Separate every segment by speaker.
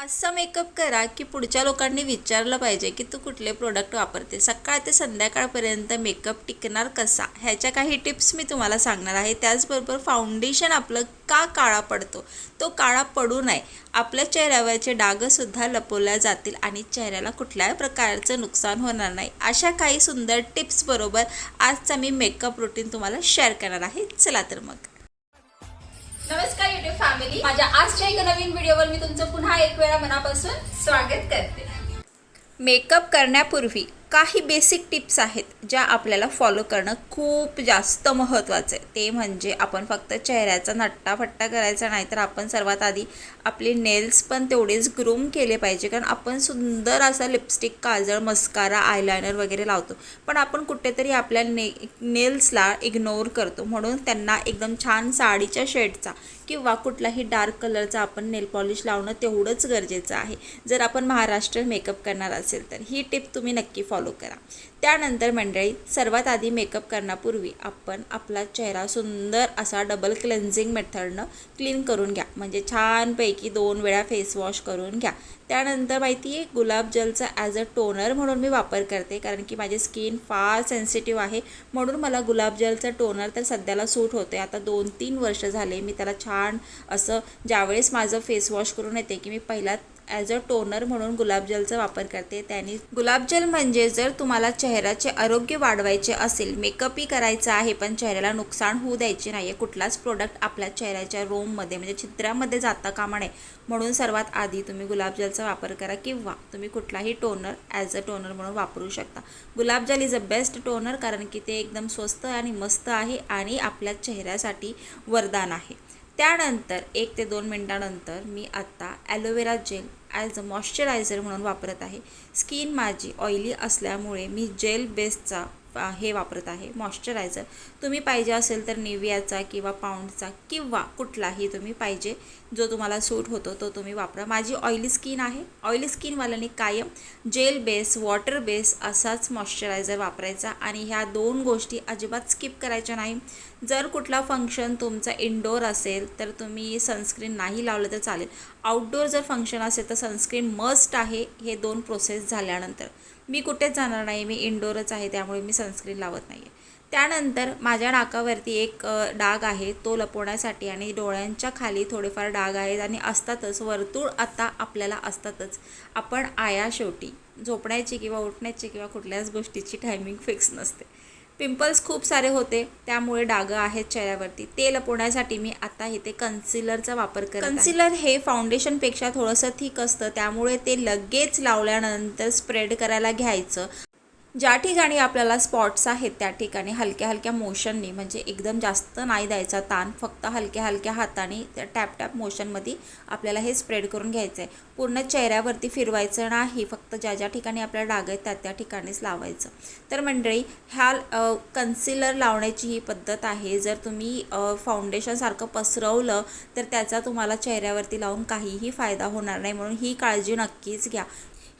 Speaker 1: असा मेकअप करा की पुढच्या लोकांनी विचारलं पाहिजे की तू कुठले प्रोडक्ट वापरते सकाळ ते संध्याकाळपर्यंत मेकअप टिकणार कसा? ह्याच्या काही टिप्स मी तुम्हाला सांगणार आहे. त्याचबरोबर फाउंडेशन आपलं का काळा पडतो? तो काळा पडू नये. आपल्या चेहऱ्यावरचे डागसुद्धा लपवल्या जातील आणि चेहऱ्याला कुठल्याही प्रकारचं नुकसान होणार नाही. अशा काही सुंदर टिप्सबरोबर आजचा मी मेकअप रुटीन तुम्हाला शेअर करणार आहे. चला तर मग.
Speaker 2: युट्यूब फॅमिली माझ्या आजच्या एका नवीन व्हिडिओवर मी तुमचं पुन्हा एक वेळा मनापासून स्वागत करते.
Speaker 1: मेकअप करण्यापूर्वी काही बेसिक टिप्स आहेत ज्या आपल्याला फॉलो करणं खूप जास्त महत्त्वाचं आहे. ते म्हणजे आपण फक्त चेहऱ्याचा नट्टाफट्टा करायचा नाही तर आपण सर्वात आधी आपले नेल्स पण तेवढेच ग्रूम केले पाहिजे. कारण आपण सुंदर असा लिपस्टिक काजळ मस्कारा आयलायनर वगैरे लावतो. पण आपण कुठेतरी आपल्या ने नेल्सला इग्नोर करतो. म्हणून त्यांना एकदम छान साडीच्या शेडचा किंवा कुठलाही डार्क कलरचा आपण नेल पॉलिश लावणं तेवढंच गरजेचं आहे. जर आपण महाराष्ट्र मेकअप करणार असेल तर. ही टिप तुम्ही नक्की फॉलो करा. त्यानंतर मंडळी सर्वात आधी मेकअप करण्यापूर्वी आपण आपला चेहरा सुंदर असा डबल क्लेन्झिंग मेथडनं क्लीन करून घ्या. म्हणजे छानपैकी दोन वेळा फेस वॉश करून घ्या. त्यानंतर माहिती आहे गुलाबजलचा ॲज अ टोनर म्हणून मी वापर करते कारण की माझी स्किन फार सेन्सिटिव्ह आहे. म्हणून मला गुलाबजलचा टोनर तर सध्याला सूट होते आता दोन तीन वर्ष झाले मी त्याला छान असं ज्यावेळेस माझं फेस वॉश करून येते की मी पहिला ॲज अ टोनर म्हणून गुलाबजलचा वापर करते. त्याने गुलाबजल म्हणजे जर तुम्हाला चेहऱ्याचे आरोग्य वाढवायचे असेल मेकअपही करायचं आहे पण चेहऱ्याला नुकसान होऊ द्यायचे नाही आहे कुठलाच प्रोडक्ट आपल्या चेहऱ्याच्या रोममध्ये म्हणजे छिद्रामध्ये जाता कामा नये. म्हणून सर्वात आधी तुम्ही गुलाबजलचा वापर करा किंवा तुम्ही कुठलाही टोनर ॲज अ टोनर म्हणून वापरू शकता. गुलाबजल इज अ बेस्ट टोनर कारण की ते एकदम स्वस्त आणि मस्त आहे आणि आपल्या चेहऱ्यासाठी वरदान आहे. त्यानंतर एक ते दोन मिनटानंतर मी आत्ता aloe vera gel as a moisturiser म्हणून वापरत आहे. स्किन माझी ऑइली असल्यामुळे मी जेल बेसचा हे वापरत आहे. मॉइश्चरायझर. तुम्ही पाहिजे असेल तर निवियाचा किंवा पाऊंडचा किंवा कुठलाही तुम्ही पाहिजे जो तुम्हाला सूट होतो तो तुम्ही वापरा. माझी ऑइली स्किन आहे. ऑइली स्किनवाल्याने कायम जेल बेस वॉटर बेस असाच मॉइश्चरायझर वापरायचा आणि ह्या दोन गोष्टी अजिबात स्किप करायच्या नाही. जर कुठला फंक्शन तुमचा इनडोअर असेल तर तुम्ही सनस्क्रीन नाही लावलं तर चालेल. आउटडोअर जर फंक्शन असेल तर सनस्क्रीन मस्ट आहे. हे दोन प्रोसेस झाल्यानंतर. मी कुठेच जाणार नाही मी इनडोअरच आहे त्यामुळे मी सनस्क्रीन लावत नाही आहे त्यानंतर माझ्या नाकावरती एक डाग आहे तो लपवण्यासाठी आणि डोळ्यांच्या खाली थोडेफार डाग आहेत आणि असतातच वर्तुळ आता आपल्याला असतातच. आपण आया शेवटी झोपण्याची किंवा उठण्याची किंवा कुठल्याच गोष्टीची टायमिंग फिक्स नसते. पिंपल्स खूप सारे होते त्यामुळे डागं आहेत चेहऱ्यावरती. ते लपवण्यासाठी मी आता इथे कन्सिलरचा वापर करते कन्सिलर हे फाउंडेशनपेक्षा थोडंसं थिक असतं त्यामुळे ते लगेच लावल्यानंतर स्प्रेड करायला घ्यायचं. ज्या ठिकाणी आपल्याला स्पॉट्स आहेत त्या ठिकाणी हलक्या हलक्या मोशननी म्हणजे एकदम जास्त नाही द्यायचा ताण फक्त हलक्या हलक्या हाताने त्या टॅप टॅप मोशनमध्ये आपल्याला हे स्प्रेड करून घ्यायचं आहे पूर्ण चेहऱ्यावरती फिरवायचं नाही फक्त ज्या ज्या ठिकाणी आपल्याला डाग आहेत त्या त्या ठिकाणीच लावायचं. तर मंडळी ह्या कन्सिलर लावण्याची ही पद्धत आहे. जर तुम्ही फाउंडेशनसारखं पसरवलं तर त्याचा तुम्हाला चेहऱ्यावरती लावून काहीही फायदा होणार नाही. म्हणून ही काळजी नक्कीच घ्या.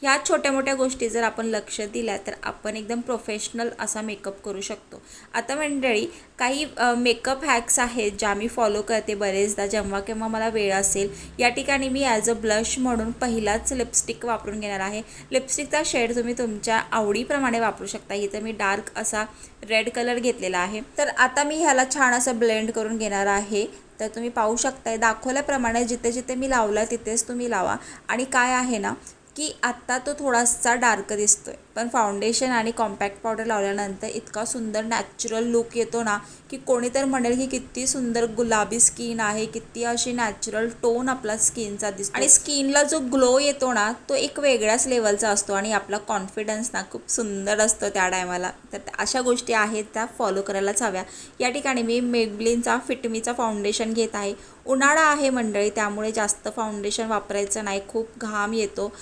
Speaker 1: ह्या छोट्या मोठ्या गोष्टी जर आपण लक्ष दिल्या तर आपण एकदम प्रोफेशनल असा मेकअप करू शकतो. आता मंडळी काही मेकअप हॅक्स आहेत ज्या मी फॉलो करते बरेचदा जेव्हा केव्हा मला वेळ असेल. या ठिकाणी मी ॲज अ ब्लश म्हणून पहिलाच लिपस्टिक वापरून घेणार आहे. लिपस्टिकचा शेड तुम्ही तुमच्या आवडीप्रमाणे वापरू शकता. इथं मी डार्क असा रेड कलर घेतलेला आहे. तर आता मी ह्याला छान असं ब्लेंड करून घेणार आहे. तर तुम्ही पाहू शकताय दाखवल्याप्रमाणे जिथे जिथे मी लावलं तिथेच तुम्ही लावा. आणि काय आहे ना की आत्ता तो थोडासा डार्क दिसतोय. पण फाउंडेशन आणि कॉम्पॅक्ट पावडर लावल्यानंतर इतका सुंदर नॅचरल लुक येतो ना की कोणी तर म्हणेल की किती सुंदर गुलाबी स्किन आहे किती अशी नॅचरल टोन आपला स्किनचा दिसतो आणि स्किनला जो ग्लो येतो ना तो एक वेगळ्याच लेवलचा असतो आणि आपला कॉन्फिडन्स ना खूप सुंदर असतो त्या टायमाला तर अशा गोष्टी आहेत त्या फॉलो करायलाच हव्या. या ठिकाणी मी मेबलिनचा फिटमीचा फाउंडेशन घेत आहे. उन्हाळा आहे मंडळी त्यामुळे जास्त फाउंडेशन वापरायचं नाही खूप घाम येतो.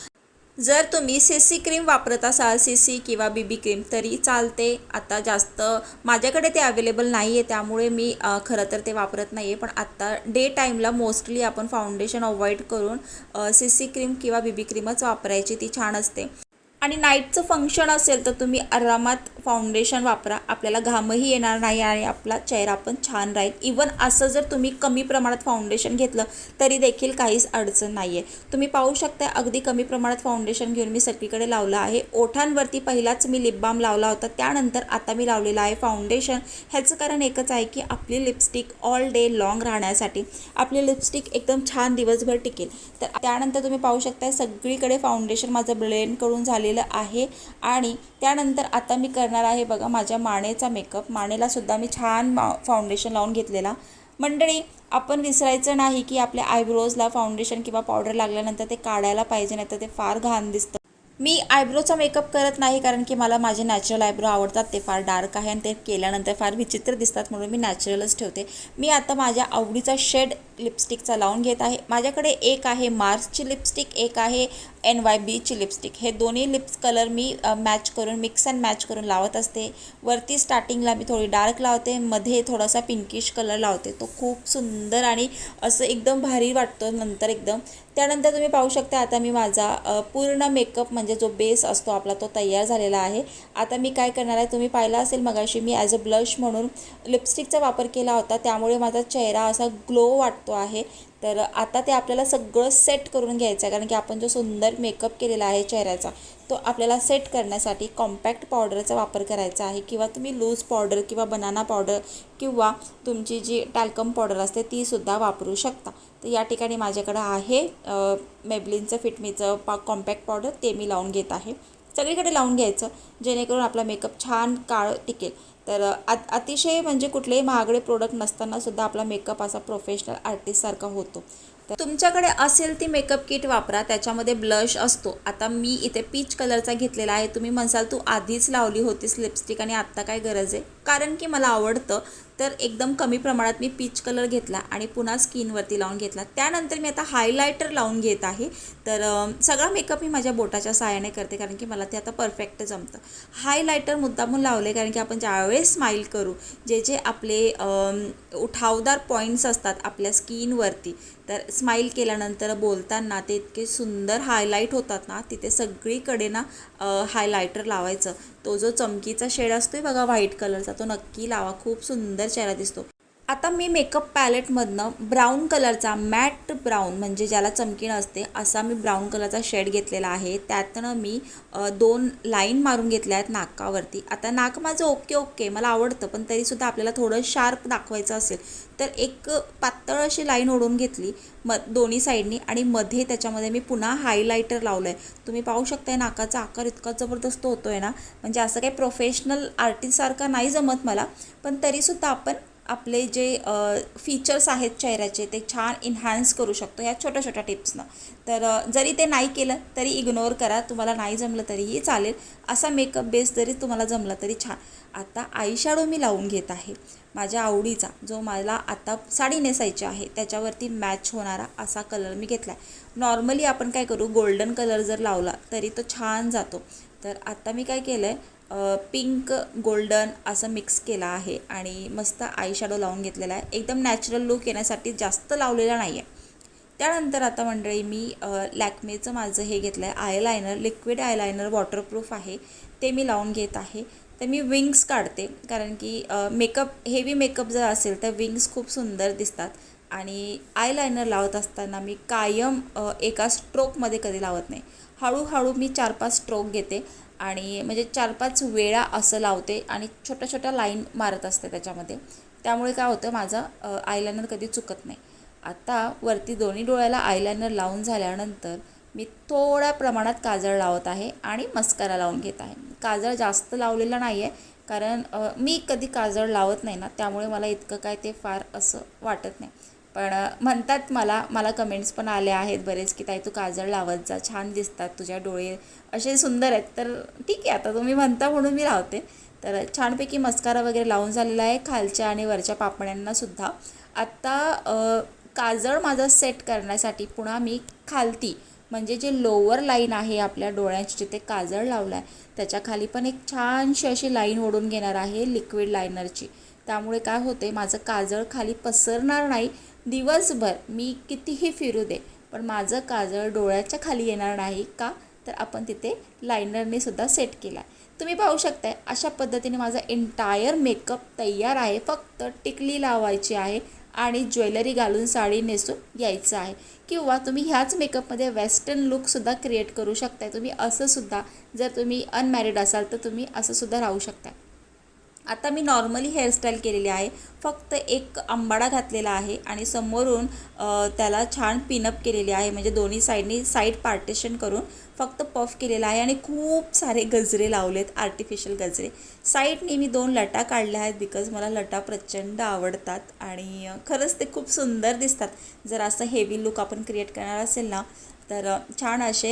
Speaker 1: जर तुम्ही सी सी क्रीम वापरत असाल सी सी किंवा बी बी क्रीम तरी चालते. आता जास्त माझ्याकडे ते अवेलेबल नाही आहे त्यामुळे मी खरं तर ते वापरत नाही आहे पण आत्ता डे टाईमला मोस्टली आपण फाउंडेशन अवॉइड करून सी सी क्रीम किंवा बी बी क्रीमच वापरायची ती छान असते. आणि नाईटचं फंक्शन असेल तर तुम्ही आरामात फाउंडेशन वापरा. आपल्याला घामही येणार नाही आणि आपला चेहरा पण छान राहील. इवन असं जर तुम्ही कमी प्रमाणात फाउंडेशन घेतलं तरी देखील काहीच अडचण नाही आहे तुम्ही पाहू शकता अगदी कमी प्रमाणात फाउंडेशन घेऊन मी सगळीकडे लावलं आहे. ओठांवरती पहिलाच मी लिप बाम लावला होता. त्यानंतर आता मी लावलेला आहे फाउंडेशन ह्याचं कारण एकच आहे की आपली लिपस्टिक ऑल डे लॉंग राहण्यासाठी आपली लिपस्टिक एकदम छान दिवसभर टिकेल. तर त्यानंतर तुम्ही पाहू शकता सगळीकडे फाउंडेशन माझं ब्लेंड करून झालेलं आहे. आणि त्यानंतर आता मी करणार आहे बघा माझ्या मानेचा मेकअप मानेलासुद्धा मी छान मा फाउंडेशन लावून घेतलेला. मंडळी आपण विसरायचं नाही की आपल्या आयब्रोजला फाउंडेशन किंवा पावडर लागल्यानंतर ते काढायला पाहिजे नाही तर ते फार घाण दिसतं. मी आयब्रोचा मेकअप करत नाही कारण की मला माझे नॅचरल आयब्रो आवडतात ते फार डार्क आहे आणि ते केल्यानंतर फार विचित्र दिसतात म्हणून मी नॅचरलच ठेवते. मी आता माझ्या आवडीचा शेड लिपस्टिकचा लावून घेत आहे. माझ्याकडे एक आहे मार्सची लिपस्टिक एक आहे एन वाय बीची लिपस्टिक हे दोन्ही लिप्स कलर मी मॅच करून मिक्स अँड मॅच करून लावत असते. वरती स्टार्टिंगला मी थोडी डार्क लावते मध्ये थोडासा पिंकिश कलर लावते. तो खूप सुंदर आणि असं एकदम भारी वाटतो नंतर एकदम. त्यानंतर तुम्ही पाहू शकता आता मी माझा पूर्ण मेकअप म्हणजे जो बेस असतो आपला तो तयार झालेला आहे. आता मी काय करणार आहे तुम्ही पाहिलं असेल मगाशी मी ॲज अ ब्लश म्हणून लिपस्टिकचा वापर केला होता. त्यामुळे माझा चेहरा असा ग्लो वाटतो. आहे. तर आता ते आपल्याला सगळं सेट करून घ्यायचं आहे. कारण की आपण जो सुंदर मेकअप केलेला आहे चेहऱ्याचा तो आपल्याला सेट करण्यासाठी कॉम्पॅक्ट पावडरचा वापर करायचा आहे. किंवा तुम्ही लूज पावडर किंवा बनाना पावडर किंवा तुमची जी टॅल्कम पावडर असते तीसुद्धा वापरू शकता. तर या ठिकाणी माझ्याकडं आहे मेबलिनचं फिटमीचं पा कॉम्पॅक्ट पावडर ते मी लावून घेत आहे. सगळीकडे लावून घ्यायचं. जेणेकरून आपला मेकअप छान काळ टिकेल. तर अ अतिशय म्हणजे कुठलेही महागडे प्रोडक्ट नसताना सुद्धा आपला मेकअप असा प्रोफेशनल आर्टिस्टसारखा होतो. तर तुमच्याकडे असेल ती मेकअप किट वापरा त्याच्यामध्ये ब्लश असतो. आता मी इथे पीच कलरचा घेतलेला आहे. तुम्ही म्हणसाल तू आधीच लावली होतीस लिपस्टिक आणि आत्ता काय गरज आहे? कारण की मला आवडतं तर एकदम कमी प्रमाणात मी पीच कलर घेतला आणि पुन्हा स्किनवरती लावून घेतला. त्यानंतर मी आता हायलायटर लावून घेत आहे. तर सगळा मेकअप मी माझ्या बोटाच्या सहाय्याने करते कारण की मला ते आता परफेक्ट जमतं. हायलायटर मुद्दामून लावले कारण की आपण ज्यावेळेस स्माईल करू जे जे आपले उठावदार पॉईंट्स असतात आपल्या स्किनवरती तर स्माईल केल्यानंतर बोलताना ते इतके सुंदर हायलाईट होतात ना तिथे सगळीकडे ना हायलायटर लावायचं. तो जो चमकीचा शेड असतोय बघा व्हाईट कलरचा तो नक्की लावा. खूप सुंदर चेहरा दिसतो. आता मी मेकअप पॅलेटमधनं ब्राऊन कलरचा मॅट ब्राऊन म्हणजे ज्याला चमकीण असते असा मी ब्राऊन कलरचा शेड घेतलेला आहे. त्यातनं मी दोन लाईन मारून घेतल्या आहेत नाकावरती. आता नाक माझं ओके ओके मला आवडतं पण तरीसुद्धा आपल्याला थोडं शार्प दाखवायचं असेल तर एक पातळ अशी लाईन ओढून घेतली म दोन्ही साईडनी आणि मध्ये त्याच्यामध्ये मी पुन्हा हायलायटर लावलं आहे तुम्ही पाहू शकताय नाकाचा आकार इतका जबरदस्त होतो आहे ना. म्हणजे असं काही प्रोफेशनल आर्टिस्टसारखा नाही जमत मला पण तरीसुद्धा आपण आपले जे फीचर्स आहेत चेहऱ्याचे ते छान इन्हान्स करू शकतो ह्या छोट्या छोट्या टिप्सनं तर जरी ते नाही केलं तरी इग्नोर करा. तुम्हाला नाही जमलं तरीही चालेल. असा मेकअप बेस जरी तुम्हाला जमला तरी छान. आता आय शॅडो मी लावून घेत आहे. माझ्या आवडीचा जो मला आता साडी नेसायची आहे त्याच्यावरती मॅच होणारा असा कलर मी घेतला आहे नॉर्मली आपण काय करू गोल्डन कलर जर लावला तरी तो छान जातो. तर आता मी काय केलं आहे पिंक गोल्डन असं मिक्स केलं आहे आणि मस्त आय शॅडो लावून घेतलेला आहे. एकदम नॅचरल लुक येण्यासाठी जास्त लावलेला नाही आहे त्यानंतर आता मंडळी मी लॅक्मेचं माझं हे घेतलं आहे आयलायनर लिक्विड आयलायनर वॉटरप्रूफ आहे. ते मी लावून घेत आहे. तर मी विंग्स काढते. कारण की मेकअप हेवी मेकअप जर असेल तर विंग्स खूप सुंदर दिसतात. आणि आयलायनर लावत असताना मी कायम एका स्ट्रोकमध्ये कधी लावत नाही. हळूहळू मी चार पाच स्ट्रोक घेते. आणि म्हणजे चार पाच वेळा असं लावते आणि छोट्या छोट्या लाईन मारत असते त्याच्यामध्ये. त्यामुळे काय होतं माझं आयलायनर कधी चुकत नाही. आता वरती दोन्ही डोळ्याला आयलायनर लावून झाल्यानंतर मी थोड्या प्रमाणात काजळ लावत आहे आणि मस्कारा लावून घेत आहे. काजळ जास्त लावलेला नाही आहे कारण मी कधी काजळ लावत नाही ना त्यामुळे मला इतकं काय ते फार असं वाटत नाही. पण म्हणतात मला मला कमेंट्स पण आले आहेत बरेच की ताई तू काजळ लावत जा छान दिसतात तुझ्या डोळे असे सुंदर आहेत. तर ठीक आहे आता तुम्ही म्हणता म्हणून मी लावते. तर छानपैकी मस्कारा वगैरे लावून झालेला आहे खालच्या आणि वरच्या पापण्यांनासुद्धा आत्ता काजळ माझा सेट करण्यासाठी पुन्हा मी खालती म्हणजे जे लोअर लाईन आहे आपल्या डोळ्यांची जिथे काजळ लावला आहे त्याच्याखाली पण एक छानशी अशी लाईन ओढून घेणार आहे लिक्विड लायनरची त्यामुळे काय होते माझं काजळ खाली पसरणार नाही दिवसभर मी कितीही फिरू दे पण माझं काजळ डोळ्याच्या खाली येणार नाही का? तर आपण तिथे लायनरने सुद्धा सेट केला आहे तुम्ही पाहू शकताय अशा पद्धतीने माझा एंटायर मेकअप तयार आहे. फक्त टिकली लावायची आहे आणि ज्वेलरी घालून साडी नेसून यायचं आहे. किंवा तुम्ही ह्याच मेकअपमध्ये वेस्टर्न लुकसुद्धा क्रिएट करू शकताय. तुम्ही असंसुद्धा जर तुम्ही अनमॅरिड असाल तर तुम्ही असंसुद्धा राहू शकता आता मी नॉर्मली हेअरस्टाईल केलेली आहे. फक्त एक आंबाडा घातलेला आहे आणि समोरून त्याला छान पिनअप केलेली आहे. म्हणजे दोन्ही साईडनी साईड पार्टिशन करून फक्त पफ केलेला आहे आणि खूप सारे गजरे लावलेत आर्टिफिशियल गजरे. साईडनी मी दोन लटा काढल्या आहेत बिकॉज मला लटा प्रचंड आवडतात आणि खरंच ते खूप सुंदर दिसतात. जर असं हेवी लुक आपण क्रिएट करणार असेल ना तर छान असे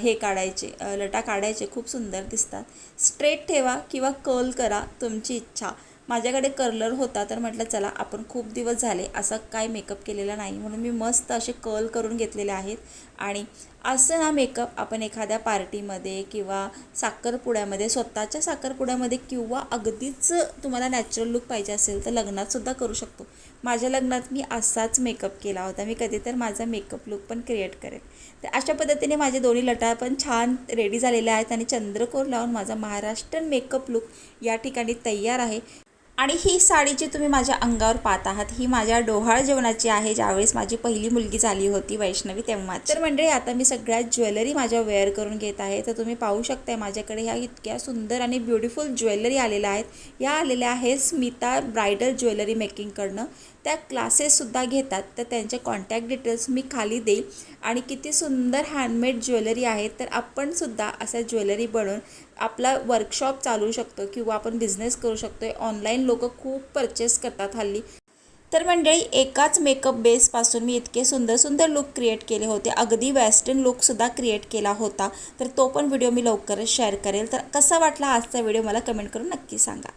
Speaker 1: हे काढायचे लटा काढायचे. खूप सुंदर दिसतात. स्ट्रेट ठेवा किंवा कर्ल करा तुमची इच्छा. माझ्याकडे कर्लर होता तर म्हटलं चला आपण खूप दिवस झाले असं काय मेकअप केलेला नाही. म्हणून मी मस्त असे कर्ल करून घेतलेले आहेत. आणि असं हा मेकअप आपण एखाद्या पार्टीमध्ये किंवा साखरपुड्यामध्ये स्वतःच्या साखरपुड्यामध्ये किंवा अगदीच तुम्हाला नॅचरल लुक पाहिजे असेल तर लग्नातसुद्धा करू शकतो. माझ्या लग्नात मी असाच मेकअप केला होता. मी कधी तर माझा मेकअप लुक पण क्रिएट करेल तर अशा पद्धतीने माझे दोन्ही लटा पण छान रेडी झालेल्या आहेत आणि चंद्रकोर लावून माझा महाराष्ट्रन मेकअप लुक या ठिकाणी तयार आहे. आणि ही साडी जी तुम्ही माझ्या अंगावर पाहत आहात ही माझ्या डोहाळ जेवणाची आहे. ज्यावेळेस माझी पहिली मुलगी झाली होती वैष्णवी तेव्हा तर मंडळी आता मी सगळ्यात ज्वेलरी माझ्या वेअर करून घेत आहे. तर तुम्ही पाहू शकताय माझ्याकडे ह्या इतक्या सुंदर आणि ब्युटिफुल ज्वेलरी आलेल्या आहेत. या आलेल्या आहेत स्मिता ब्रायडल ज्वेलरी मेकिंगकडनं त्या क्लासेससुद्धा घेतात. तर त्यांचे कॉन्टॅक्ट डिटेल्स मी खाली देईल. आणि किती सुंदर हँडमेड ज्वेलरी आहे तर आपणसुद्धा अशा ज्वेलरी बनवून आपला वर्कशॉप चालू शकतो किंवा आपण बिझनेस करू शकतो ऑनलाईन लोक खूप परचेस करतात हल्ली. तर मंडळी एकाच मेकअप बेसपासून मी इतके सुंदर सुंदर लुक क्रिएट केले होते. अगदी वेस्टर्न लुकसुद्धा क्रिएट केला होता. तर तो पण व्हिडिओ मी लवकरच शेअर करेल. तर कसा वाटला आजचा व्हिडिओ मला कमेंट करून नक्की सांगा.